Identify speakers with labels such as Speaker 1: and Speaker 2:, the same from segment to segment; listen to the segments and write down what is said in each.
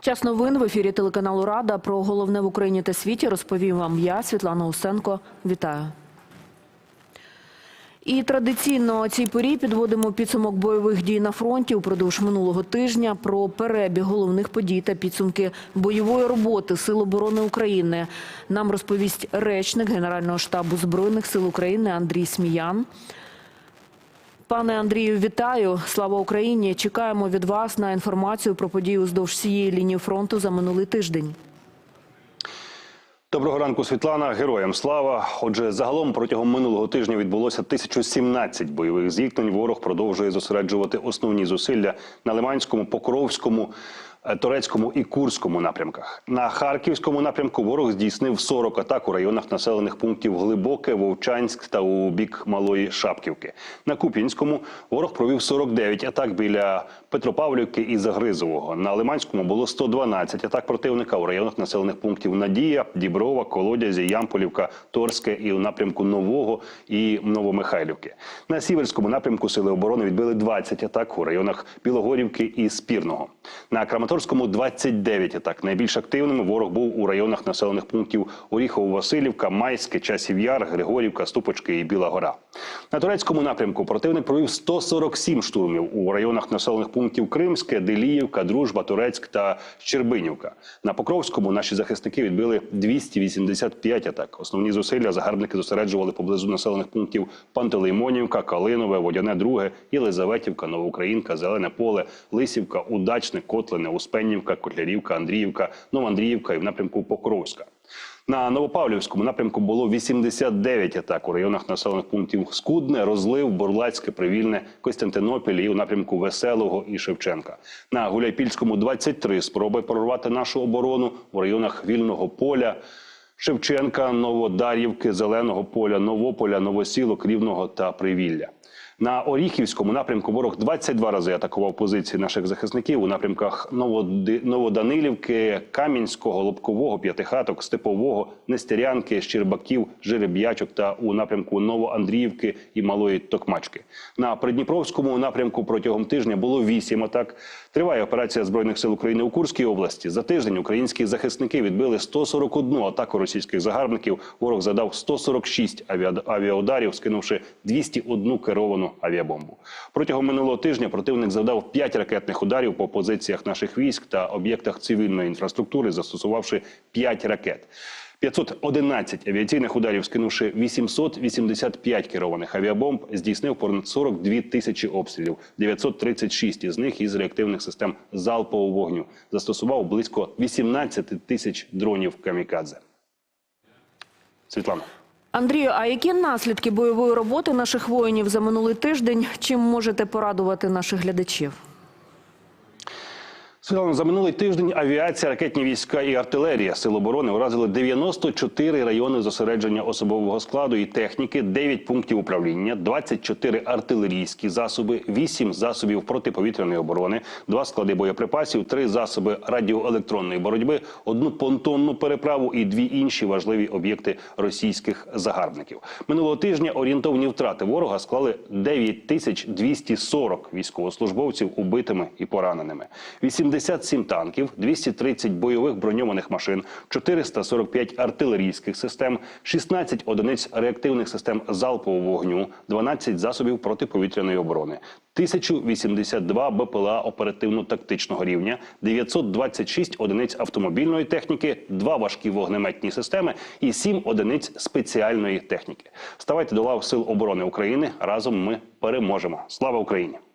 Speaker 1: Час новин в ефірі телеканалу Рада про головне в Україні та світі розповім вам я, Світлана Усенко. Вітаю. І традиційно о цій порі підводимо підсумок бойових дій на фронті упродовж минулого тижня про перебіг головних подій та підсумки бойової роботи Сил оборони України. Нам розповість речник Генерального штабу Збройних сил України Андрій Сміян. Пане Андрію, вітаю! Слава Україні! Чекаємо від вас на інформацію про події уздовж всієї лінії фронту за минулий тиждень.
Speaker 2: Доброго ранку, Світлана. Героям слава. Отже, загалом протягом минулого тижня відбулося 1017 бойових зіткнень. Ворог продовжує зосереджувати основні зусилля на Лиманському, Покровському. Е, Торецькому і Курському напрямках на Харківському напрямку ворог здійснив 40 атак у районах населених пунктів Глибоке, Вовчанськ та у бік Малої Шапківки. На Куп'янському ворог провів 49 атак біля Петропавлівки і Загризового. На Лиманському було 112 атак противника у районах населених пунктів Надія, Діброва, Колодязі, Ямполівка, Торське і у напрямку Нового і Новомихайлівки. На Сіверському напрямку сили оборони відбили 20 атак у районах Білогорівки і Спірного. На Краматорському 29 атак. Найбільш активним ворог був у районах населених пунктів Оріхово-Василівка, Майське, Часів Яр, Григорівка, Ступочки і Біла Гора. На турецькому напрямку противник провів 147 штурмів у районах населених пунктів Кримське, Деліївка, Дружба, Турецьк та Щербинівка. На Покровському наші захисники відбили 285 атак. Основні зусилля загарбники зосереджували поблизу населених пунктів Пантелеймонівка, Калинове, Водяне Друге, Єлизаветівка, Новоукраїнка, Зелене Поле, Лисівка, Удачне, Котлине, Успеннівка, Котлярівка, Андріївка, Новоандріївка і в напрямку Покровська. На Новопавлівському напрямку було 89 атак у районах населених пунктів Скудне, Розлив, Бурлацьке, Привільне, Костянтинопіль і у напрямку Веселого і Шевченка. На Гуляйпільському 23 спроби прорвати нашу оборону у районах Вільного поля. Шевченка, Новодарівки, Зеленого поля, Новополя, Новосілок, Рівного та Привілля. На Оріхівському напрямку ворог 22 рази атакував позиції наших захисників у напрямках Новоданилівки, Кам'янського, Лобкового, П'ятихаток, Степового, Нестерянки, Щербаків, Жереб'ячок та у напрямку Новоандріївки і Малої Токмачки. На Придніпровському напрямку протягом тижня було 8 атак. Триває операція збройних сил України у Курській області. За тиждень українські захисники відбили 141 атаку російських загарбників. Ворог задав 146 авіа- авіаударів, скинувши 201 керовану авіабомбу. Протягом минулого тижня противник завдав 5 ракетних ударів по позиціях наших військ та об'єктах цивільної інфраструктури, застосувавши 5 ракет. 511 авіаційних ударів, скинувши 885 керованих авіабомб, здійснив понад 42 тисячі обстрілів, 936 із них із реактивних систем залпового вогню. Застосував близько 18 тисяч дронів камікадзе. Світлана.
Speaker 1: Андрію, а які наслідки бойової роботи наших воїнів за минулий тиждень? Чим можете порадувати наших глядачів?
Speaker 2: Світлана, за минулий тиждень авіація, ракетні війська і артилерія Сил оборони уразили 94 райони зосередження особового складу і техніки, 9 пунктів управління, 24 артилерійські засоби, 8 засобів протиповітряної оборони, 2 склади боєприпасів, 3 засоби радіоелектронної боротьби, одну понтонну переправу і дві інші важливі об'єкти російських загарбників. Минулого тижня орієнтовні втрати ворога склали 9240 військовослужбовців убитими і пораненими. 87 танків, 230 бойових броньованих машин, 445 артилерійських систем, 16 одиниць реактивних систем залпового вогню, 12 засобів протиповітряної оборони, 1082 БПЛА оперативно-тактичного рівня, 926 одиниць автомобільної техніки, 2 важкі вогнеметні системи і 7 одиниць спеціальної техніки. Ставайте до лав Сил оборони України. Разом ми переможемо. Слава Україні!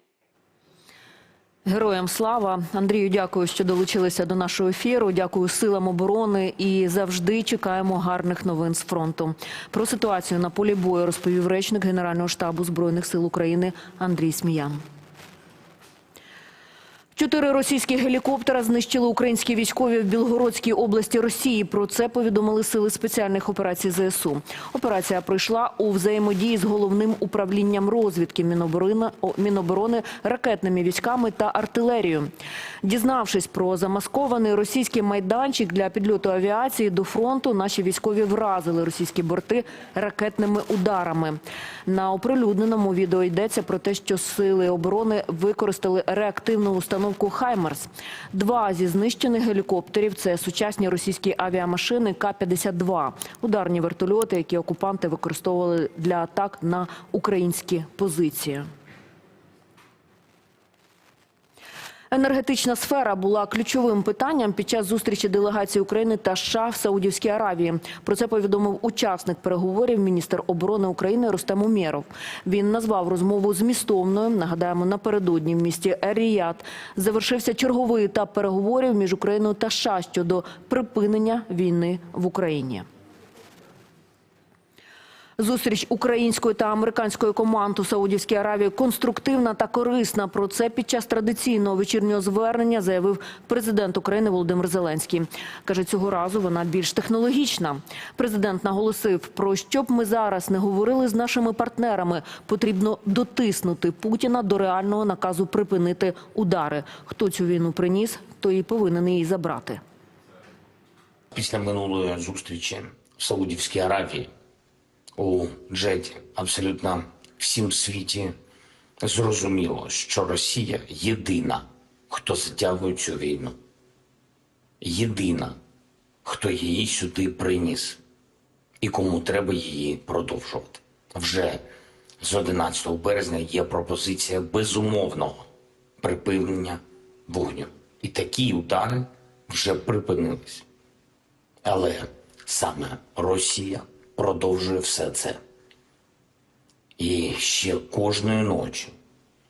Speaker 1: Героям слава Андрію, дякую, що долучилися до нашого ефіру. Дякую силам оборони і завжди чекаємо гарних новин з фронту. Про ситуацію на полі бою розповів речник Генерального штабу збройних сил України Андрій Сміян. Чотири російські гелікоптера знищили українські військові в Білгородській області Росії. Про це повідомили сили спеціальних операцій ЗСУ. Операція пройшла у взаємодії з головним управлінням розвідки Міноборони, Міноборони ракетними військами та артилерією. Дізнавшись про замаскований російський майданчик для підльоту авіації до фронту, наші військові вразили російські борти ракетними ударами. На оприлюдненому відео йдеться про те, що сили оборони використали реактивну установку установку «Хаймерс». Два зі знищених гелікоптерів – це сучасні російські авіамашини К-52. Ударні вертольоти, які окупанти використовували для атак на українські позиції. Енергетична сфера була ключовим питанням під час зустрічі делегації України та США в Саудівській Аравії. Про це повідомив учасник переговорів міністр оборони України Рустем Умєров. Він назвав розмову змістовною. Нагадаємо, напередодні в місті Ер-Ріяд завершився черговий етап переговорів між Україною та США щодо припинення війни в Україні. Зустріч української та американської команд у Саудівській Аравії конструктивна та корисна. Про це під час традиційного вечірнього звернення заявив президент України Володимир Зеленський. Каже, цього разу вона більш технологічна. Президент наголосив, про що б ми зараз не говорили з нашими партнерами, потрібно дотиснути Путіна до реального наказу припинити удари. Хто цю війну приніс, той і повинен її забрати.
Speaker 3: Після минулої зустрічі в Саудівській Аравії у Джеді абсолютно всім світі зрозуміло, що Росія єдина, хто затягує цю війну. Єдина, хто її сюди приніс і кому треба її продовжувати. Вже з 11 березня є пропозиція безумовного припинення вогню. І такі удари вже припинились. Але саме Росія продовжує все це. І ще кожної ночі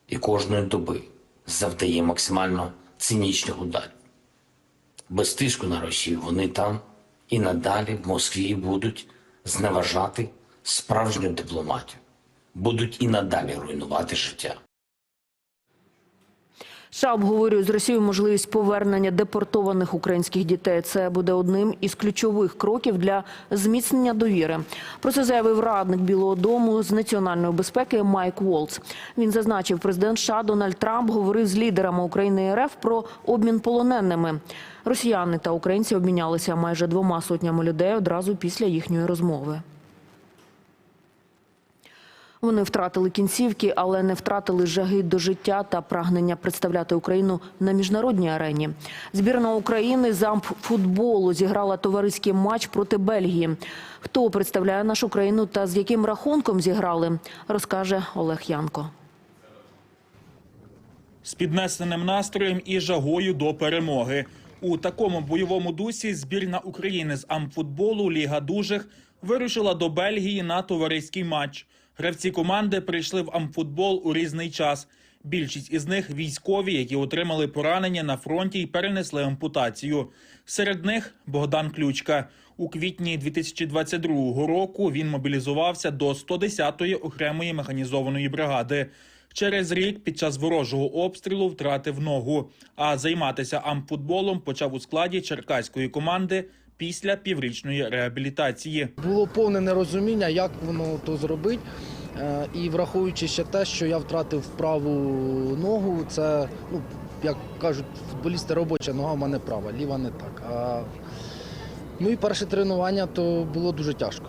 Speaker 3: і кожної доби завдає максимально цинічних ударів. Без тиску на Росію вони там і надалі в Москві будуть зневажати справжню дипломатію, будуть і надалі руйнувати життя.
Speaker 1: США обговорює з Росією можливість повернення депортованих українських дітей. Це буде одним із ключових кроків для зміцнення довіри. Про це заявив радник Білого Дому з національної безпеки Майк Волц. Він зазначив, президент США Дональд Трамп говорив з лідерами України і РФ про обмін полоненими. Росіяни та українці обмінялися майже двома сотнями людей одразу після їхньої розмови. Вони втратили кінцівки, але не втратили жаги до життя та прагнення представляти Україну на міжнародній арені. Збірна України з ампфутболу зіграла товариський матч проти Бельгії. Хто представляє нашу країну та з яким рахунком зіграли, розкаже Олег Янко.
Speaker 4: з піднесеним настроєм і жагою до перемоги. У такому бойовому дусі збірна України з амфутболу Ліга дужих вирушила до Бельгії на товариський матч. Гравці команди прийшли в амфутбол у різний час. Більшість із них військові, які отримали поранення на фронті і перенесли ампутацію. Серед них Богдан Ключка. У квітні 2022 року він мобілізувався до 110-ї окремої механізованої бригади. Через рік під час ворожого обстрілу втратив ногу, а займатися амфутболом почав у складі черкаської команди після піврічної реабілітації.
Speaker 5: Було повне нерозуміння, як воно то зробить. Е, І враховуючи ще те, що я втратив праву ногу, це, ну, як кажуть, футболісти робоча нога в мене права, ліва не так. А... Ну і перше тренування то було дуже тяжко.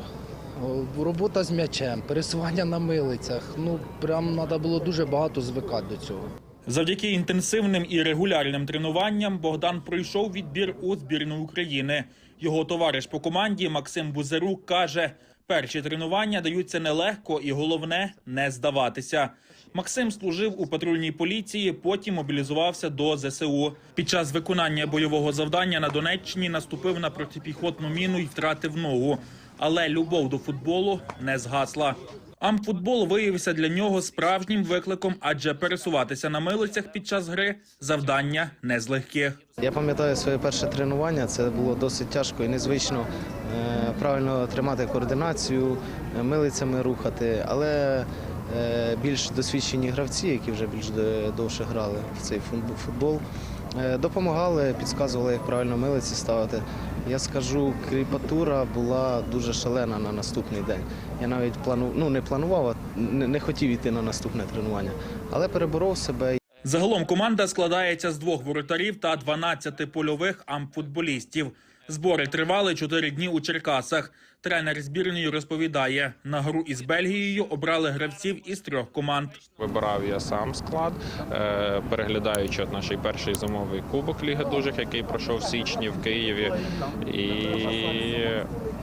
Speaker 5: Робота з м'ячем, пересування на милицях. Ну, прям треба було дуже багато звикати до цього.
Speaker 4: Завдяки інтенсивним і регулярним тренуванням Богдан пройшов відбір у збірну України. Його товариш по команді Максим Бузерук каже: перші тренування даються нелегко, і головне не здаватися. Максим служив у патрульній поліції, потім мобілізувався до ЗСУ. Під час виконання бойового завдання на Донеччині наступив на протипіхотну міну і втратив ногу. Але любов до футболу не згасла. Амфутбол виявився для нього справжнім викликом, адже пересуватися на милицях під час гри завдання не з легких.
Speaker 6: Я пам'ятаю своє перше тренування. Це було досить тяжко і незвично е, правильно тримати координацію, е, милицями рухати. Але більш досвідчені гравці, які вже більш довше грали в цей футбол- е, допомагали, підказували, як правильно милиці ставити. Я скажу, кріпатура була дуже шалена на наступний день. Я навіть плану, ну, не планував, а не хотів йти на наступне тренування, але переборов себе.
Speaker 4: Загалом команда складається з двох воротарів та 12 польових амфутболістів. Збори тривали чотири дні у Черкасах. Тренер збірної розповідає, на гру із Бельгією обрали гравців із трьох команд.
Speaker 7: Вибирав я сам склад, е, переглядаючи от наш перший зимовий кубок Ліги Дужих, який пройшов в січні в Києві. І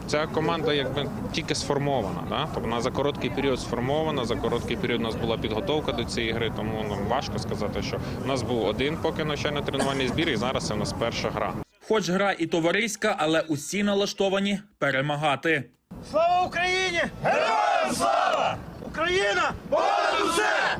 Speaker 7: ця команда якби тільки сформована. Да? Тобто вона за короткий період сформована, за короткий період у нас була підготовка до цієї гри, тому нам важко сказати, що у нас був один поки навчально-тренувальний збір, і зараз це у нас перша гра.
Speaker 4: Хоч гра і товариська, але усі налаштовані перемагати.
Speaker 8: Слава Україні! Героям слава! Україна! Понад усе!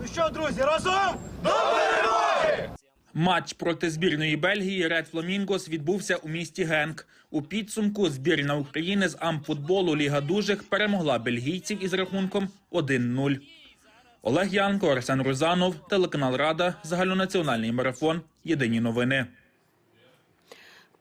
Speaker 8: Ну що, друзі, разом до перемоги!
Speaker 4: Матч проти збірної Бельгії Ред Фламінгос відбувся у місті Генк. У підсумку збірна України з амфутболу Ліга Дужих перемогла бельгійців із рахунком 1-0. Олег Янко, Арсен Рузанов, телеканал Рада, загальнонаціональний марафон. Єдині новини.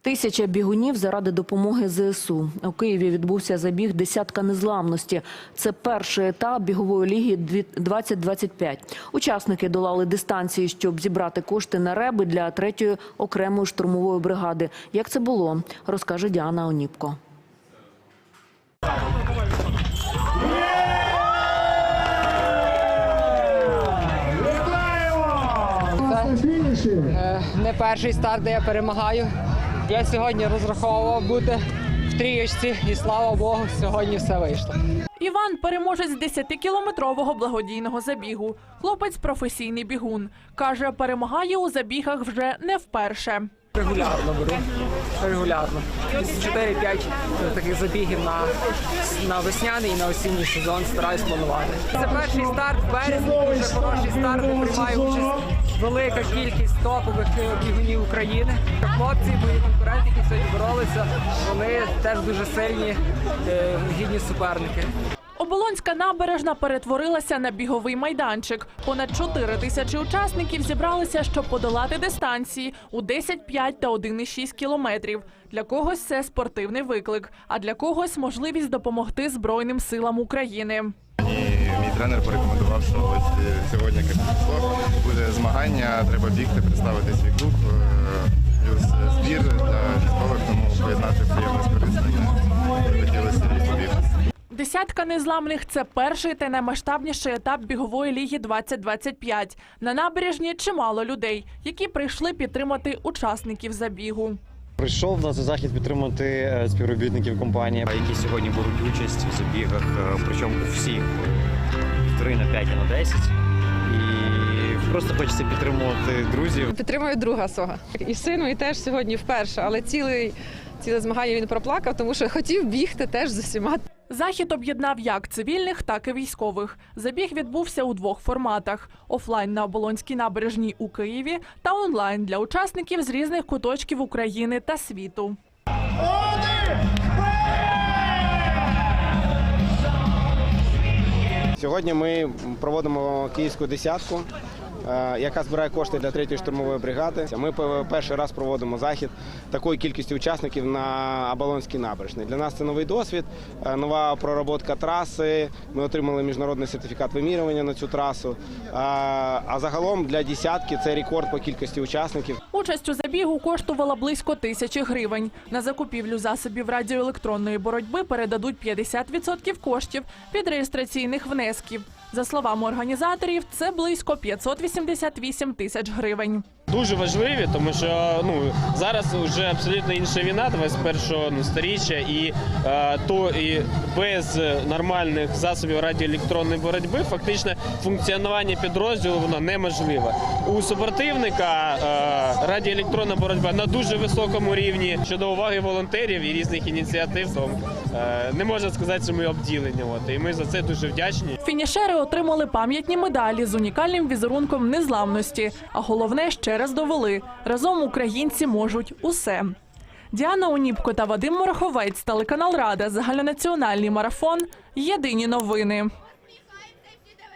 Speaker 1: Тисяча бігунів заради допомоги ЗСУ. У Києві відбувся забіг «Десятка незламності». Це перший етап бігової ліги 2025. Учасники долали дистанції, щоб зібрати кошти на реби для третьої окремої штурмової бригади. Як це було, розкаже Діана Оніпко.
Speaker 9: Е, не перший старт, де я перемагаю. Я сьогодні розраховував бути в трієчці, і слава Богу, сьогодні все вийшло.
Speaker 10: Іван переможець 10-кілометрового благодійного забігу. Хлопець професійний бігун. Каже, перемагає у забігах вже не вперше.
Speaker 9: Регулярно беру. Регулярно. 4-5 таких забігів на, на весняний і на осінній сезон стараюсь планувати. Це перший старт в березні, дуже хороший старт. де Приймає участь велика кількість топових е, бігунів України. Хлопці, мої конкуренти, які сьогодні боролися, вони теж дуже сильні, е, гідні суперники.
Speaker 10: Оболонська набережна перетворилася на біговий майданчик. Понад 4 тисячі учасників зібралися, щоб подолати дистанції у 10, 5 та 1,6 кілометрів. Для когось це спортивний виклик, а для когось можливість допомогти Збройним силам України.
Speaker 11: Мій тренер порекомендував, що ось е, сьогодні як буде змагання, треба бігти, представити свій клуб, е, плюс е, збір для військових, тому поєднати приємне з корисним.
Speaker 10: Десятка незламних це перший та наймасштабніший етап бігової ліги 2025. На набережні чимало людей, які прийшли підтримати учасників забігу.
Speaker 12: Прийшов на цей захід підтримати е, співробітників компанії, які сьогодні беруть участь у забігах, е, причому всі 3 на 5 і на 10. І просто хочеться підтримувати друзів.
Speaker 9: Підтримую друга свого. І сину, і теж сьогодні вперше, але цілий, ціле змагання він проплакав, тому що хотів бігти теж з усіма.
Speaker 10: Захід об'єднав як цивільних, так і військових. Забіг відбувся у двох форматах: офлайн на оболонській набережній у Києві та онлайн для учасників з різних куточків України та світу.
Speaker 6: Сьогодні ми проводимо київську десятку, яка збирає кошти для третьої штурмової бригади. Ми пе- перший раз проводимо захід такої кількості учасників на Оболонській набережній. Для нас це новий досвід, е, нова проработка траси. Ми отримали міжнародний сертифікат вимірювання на цю трасу. Е, А загалом для десятки це рекорд по кількості учасників.
Speaker 10: Участь у забігу коштувала близько тисячі гривень. На закупівлю засобів радіоелектронної боротьби передадуть 50% коштів від реєстраційних внесків. За словами організаторів, це близько 588 тисяч гривень.
Speaker 13: дуже важливі, тому що ну зараз вже абсолютно інша війна, 21-го ну, сторіччя, і е, то і без нормальних засобів радіоелектронної боротьби фактично функціонування підрозділу воно неможливе. У супротивника е, радіоелектронна боротьба на дуже високому рівні щодо уваги волонтерів і різних ініціатив. Е, не можна сказати, що ми обділені. От і ми за це дуже вдячні.
Speaker 10: Фінішери отримали пам'ятні медалі з унікальним візерунком незламності. А головне ще раз довели разом українці можуть усе. Діана Оніпко та Вадим Мороховець, телеканал Рада, загальнонаціональний марафон. Єдині новини.